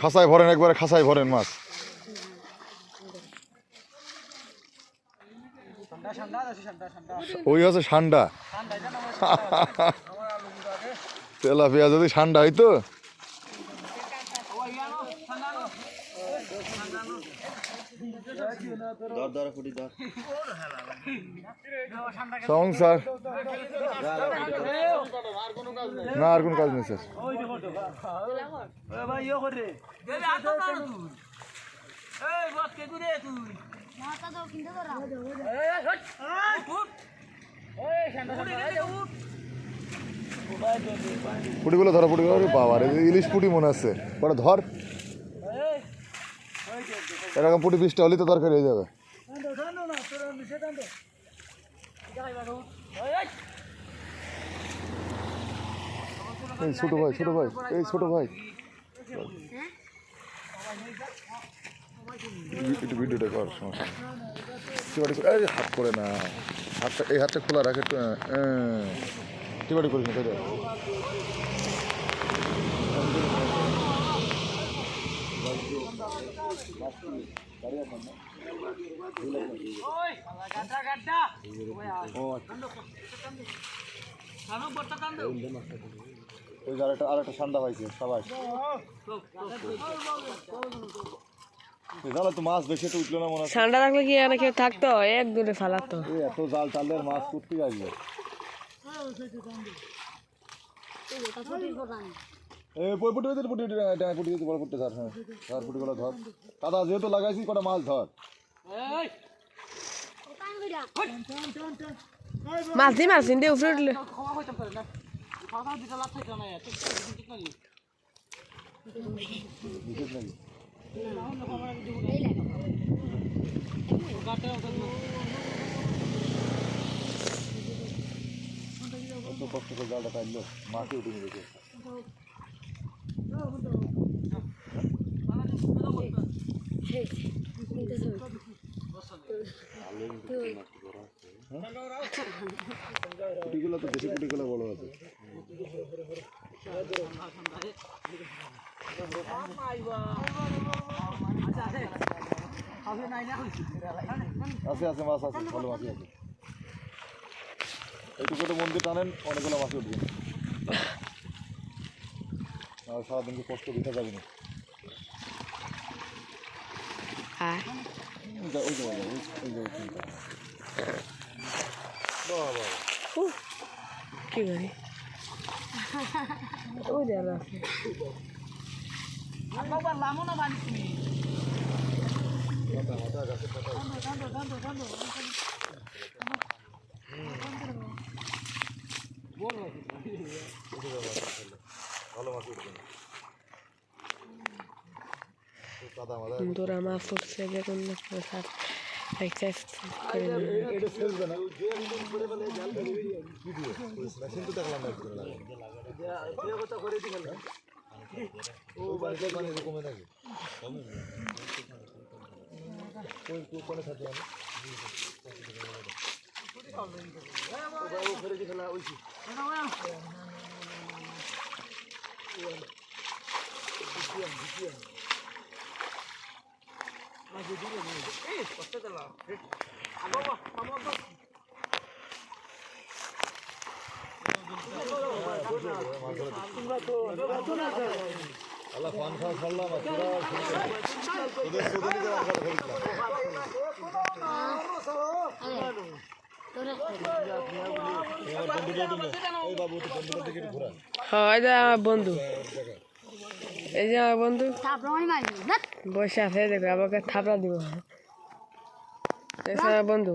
খাসায় ভরেন একবারে খাসায় ভরেন মাছ। ওই হচ্ছে সান্ডা। তেলাপিয়া যদি সান্ডা হইতো সংসার। না আর কোন কাজ নেই স্যার। পুটিগুলো ধরো পুটিগুলো আরে বাবা রে ইলিশ পুটি মনে আছে। ওটা ধর। এরকম পুটি বিশটা হলে তো তরকারি হয়ে যাবে এই ছোট ভাই ছোট ভাই, এই ছোট ভাই একটু ভিডিওটা কর, সমস্যা। টিবাটি করে- হাত করে না হাতটা, এই হাতটা খোলা রাখে হ্যাঁ। টিবাটি করিস না তাই ঠান্ডা পাইছে সবাই তো মাছ বেশি ঠান্ডা থাকলে কি এখানে কেউ থাকতো? এক দূরে ফালাতো। এত জাল টানলে মাছ করতে এই পুটি পুটি পুটি ডাঙা পুটি বড় পুটি ধর হ্যাঁ ধর পুটিগুলো ধর। কাদা যেহেতু লাগাইছি কটা মাছ ধর। মাছ দি মাছ দিয়ে উঠলে। কষ্ট করে জালটা উঠে নিয়েছে পুটিগুলো বড় আছে। আছে মাছ আছে, ভালো মাছই আছে। এইটুকু তো মন্দির টানেন, অনেকগুলো মাছ উঠবে। আর সারাদিন কি কষ্ট দিতে যাবে না। আর? ওই যে ওই যে ওই যে ওই যে ওইখানটা। কি করি? ওই যে আরও আছে। ভালো মাছ উঠবে না কাদা মাছ উঠছে দেখুন না আল্লাহ পান খাওয়া ছাড়লাম তোদের তোদের হ্যাঁ বন্ধু। এই যে আমার বন্ধু। বসে আছে দেখো, আমাকে থাপড়া দিব। এই আমার বন্ধু।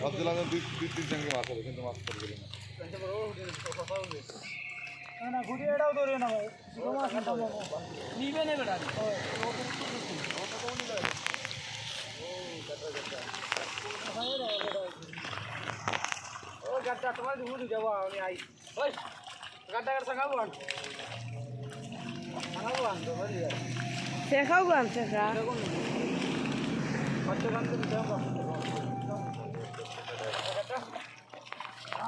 ভাবছিলাম দুই দুই তিন সঙ্গে মাছ হবে কিন্তু মাছ পড়ে গেল শেখাও গান শেখা লাল আছে হর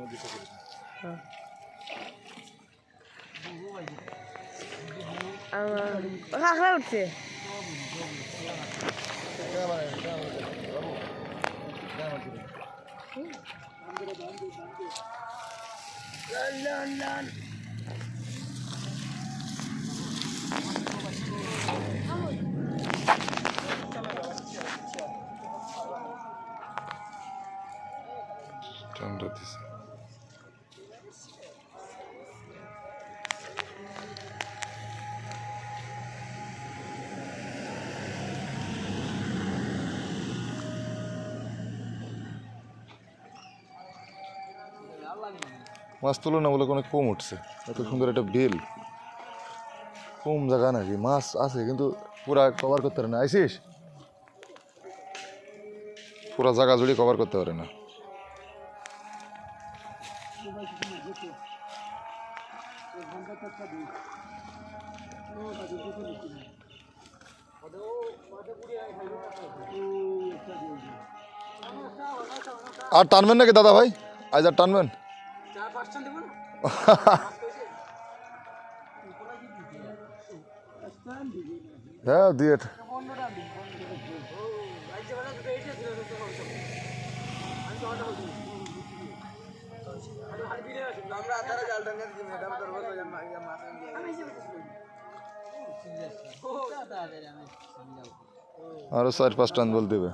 মধ্যে দিশা করি আমার কাঁকড়া উঠছে। ঠান্ডা দিছে মাছ তুলনামূলক অনেক কম উঠছে। এত সুন্দর একটা বিল। কম জায়গা নাকি? মাছ আছে, কিন্তু পুরা কভার করতে পারে না। আইসিস? পুরা জায়গা জুড়ে কভার করতে পারে না। আর টানবেন নাকি দাদা ভাই? আজ আর টানবেন? হ্যাঁ দিয়ে काल दंगे जी और सर फ़र्स्ट बोल देवे